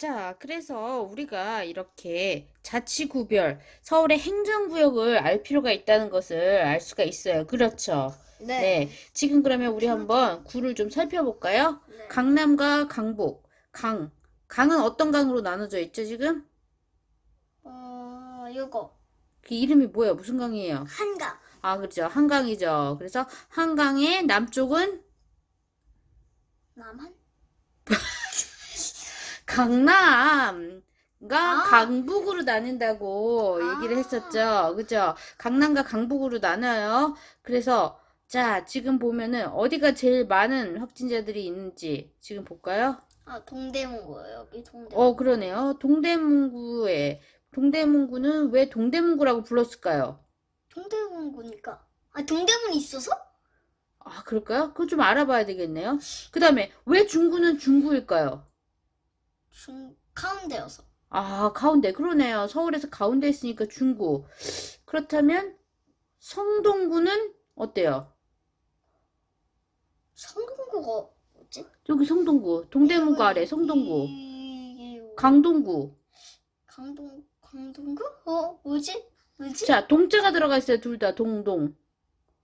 자, 그래서 우리가 이렇게 자치구별, 서울의 행정구역을 알 필요가 있다는 것을 알 수가 있어요. 그렇죠? 네. 네. 지금 그러면 우리 한번 구를 좀 살펴볼까요? 네. 강남과 강북, 강. 강은 어떤 강으로 나눠져 있죠, 지금? 어, 이거 그 이름이 뭐예요? 무슨 강이에요? 한강. 아, 그렇죠. 한강이죠. 그래서 한강의 남쪽은 남한? 강남과 아. 강북으로 나뉜다고 얘기를 아. 했었죠. 그죠? 강남과 강북으로 나눠요. 그래서 자, 지금 보면은 어디가 제일 많은 확진자들이 있는지 지금 볼까요? 아, 동대문구예요. 여기 동대문. 어, 그러네요. 동대문구에 동대문구는 왜 동대문구라고 불렀을까요? 동대문구니까. 아, 동대문이 있어서? 아, 그럴까요? 그거 좀 알아봐야 되겠네요. 그다음에 왜 중구는 중구일까요? 중 가운데여서. 아, 가운데. 그러네요. 서울에서 가운데 있으니까 중구. 그렇다면 성동구는 어때요? 성동구가 뭐지? 여기 성동구. 동대문구 아래 성동구. 이게 뭐- 강동구. 강동 강동구? 어, 뭐지? 뭐지? 자, 동자가 들어가 있어요. 둘 다. 동동.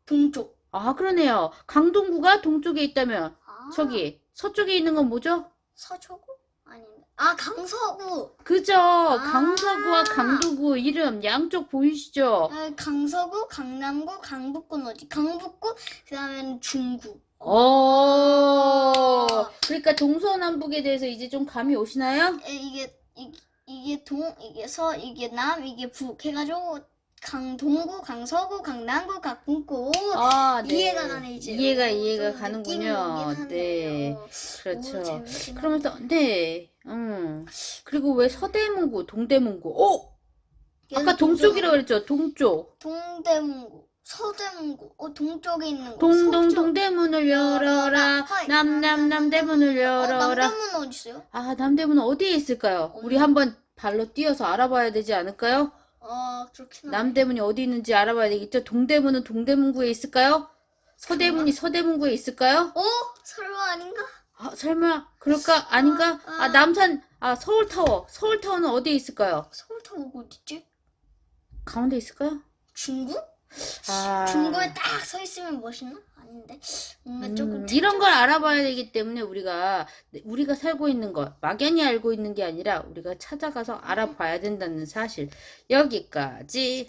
동쪽. 아, 그러네요. 강동구가 동쪽에 있다면 아, 저기 서쪽에 있는 건 뭐죠? 서초구? 아닌데. 아, 강서구. 그죠. 강서구와 강도구 이름 양쪽 보이시죠? 아, 강서구, 강남구, 강북구는 어디? 강북구, 그 다음에는 중구. 어. 그러니까 동서남북에 대해서 이제 좀 감이 오시나요? 에, 이게 이, 이게 동, 이게 서, 이게 남, 이게 북 해가지고 강동구, 강서구, 강남구, 강북구 아, 네. 이해가 가네 이제. 이해가 어, 이해가 좀 가는군요. 오긴 네. 하네요. 그렇죠. 오, 재밌긴 그러면서 하네. 네. 음. 그리고 왜 서대문구, 동대문구? 오! 아까 얘는 동쪽이라고 동쪽- 그랬죠. 동쪽. 동대문구, 서대문구, 어 동쪽에 있는 거. 동동 서쪽. 동대문을 열어라. 하이. 남남 남대문을 어, 열어라. 남대문 어디 있어요? 아, 남대문은 어디에 있을까요? 우리? 한번 발로 뛰어서 알아봐야 되지 않을까요? 아 그렇긴. 남대문이 어디 있는지 알아봐야 되겠죠? 동대문은 동대문구에 있을까요? 서대문이 서대문구에 있을까요? 어? 설마 아닌가? 아, 설마 그럴까? 아닌가? 아, 아. 아, 남산 아, 서울타워. 서울타워는 어디에 있을까요? 서울타워가 어디 있지? 가운데 있을까요? 중구? 아. 중구에 딱 서 있으면 멋있나? 아닌데? 뭔가 조금 음, 이런 걸 알아봐야 되기 때문에 우리가 우리가 살고 있는 것 막연히 알고 있는 게 아니라 우리가 찾아가서 알아봐야 된다는 사실. 여기까지